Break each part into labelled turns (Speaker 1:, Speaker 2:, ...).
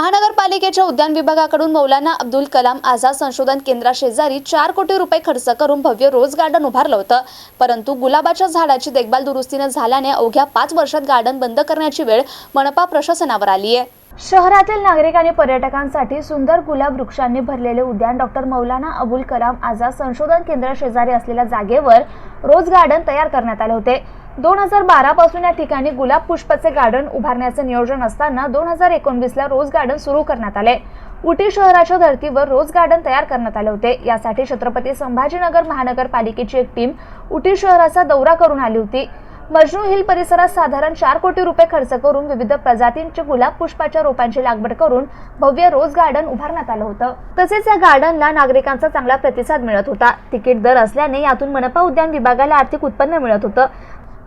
Speaker 1: महानगरपालिकेच्या उद्यान विभागाकडून मौलाना अब्दुल कलाम आझाद संशोधन केंद्राशेजारी चार कोटी रुपये खर्च करून भव्य रोज गार्डन उभारलं होतं. परंतु गुलाबाच्या झाडाची देखभाल दुरुस्तीनं झाल्याने अवघ्या पाच वर्षात गार्डन बंद करण्याची वेळ मनपा प्रशासनावर आली आहे शहरातील नागरिक आणि पर्यटकांसाठी सुंदर गुलाब वृक्षांनी भरलेले उद्यान डॉक्टर मौलाना अबुल कलाम आझाद संशोधन केंद्र शेजारी असलेल्या जागेवर रोज गार्डन तयार करण्यात आले होते. दोन हजार बारा पासून या ठिकाणी गुलाब पुष्पाचे गार्डन उभारण्याचे नियोजन असताना दोन हजार एकोणवीसला रोज गार्डन सुरू करण्यात आले. उटी शहराच्या धर्तीवर रोज गार्डन तयार करण्यात आले होते. यासाठी छत्रपती संभाजीनगर महानगरपालिकेची एक टीम उटी शहराचा दौरा करून आली होती. मजनू हिल परिसरात साधारण चार कोटी रुपये खर्च करून विविध प्रजातींच्या गुलाब पुष्पाच्या रोपांची लागवड करून भव्य रोज गार्डन उभारण्यात आलं होतं. तसेच या गार्डनला नागरिकांचा चांगला प्रतिसाद मिळत होता. तिकीट दर असल्याने यातून मनपा उद्यान विभागाला आर्थिक उत्पन्न मिळत होतं.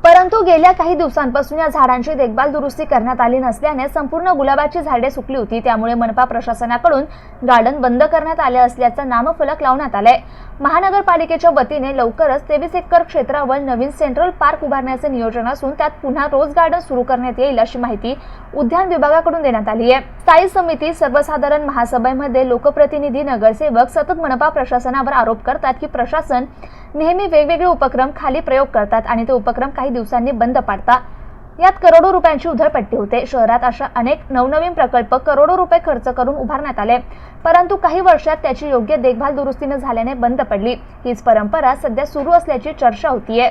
Speaker 1: परंतु गेल्या काही दिवसांपासून या झाडांची देखभाल दुरुस्ती करण्यात आली नसल्याने संपूर्ण गुलाबाची झाडे सुकली होती. त्यामुळे मनपा प्रशासनाकडून गार्डन बंद करण्यात आले असल्याचं नामफलक लावण्यात आलंय. महानगरपालिकेच्या वतीने लवकरच तेवीस एकर क्षेत्रावर नवीन सेंट्रल पार्क उभारण्याचे नियोजन असून त्यात पुन्हा रोज गार्डन सुरू करण्यात येईल अशी माहिती उद्यान विभागाकडून देण्यात आली आहे. स्थायी समिती सर्वसाधारण महासभेमध्ये लोकप्रतिनिधी नगरसेवक सतत मनपा प्रशासनावर आरोप करतात की प्रशासन नेहमी वेगवेगळे उपक्रम खाली प्रयोग करतात आणि ते उपक्रम काही दिवसांनी बंद पाडतात. यात करोडो रुपयांची उधळपट्टी होते. शहरात अशा अनेक नवनवीन प्रकल्प करोडो रुपये खर्च करून उभारण्यात आले. परंतु काही वर्षात त्याची योग्य देखभाल दुरुस्तीने झाल्याने बंद पडली. हीच परंपरा सध्या सुरू असल्याची चर्चा होतीये.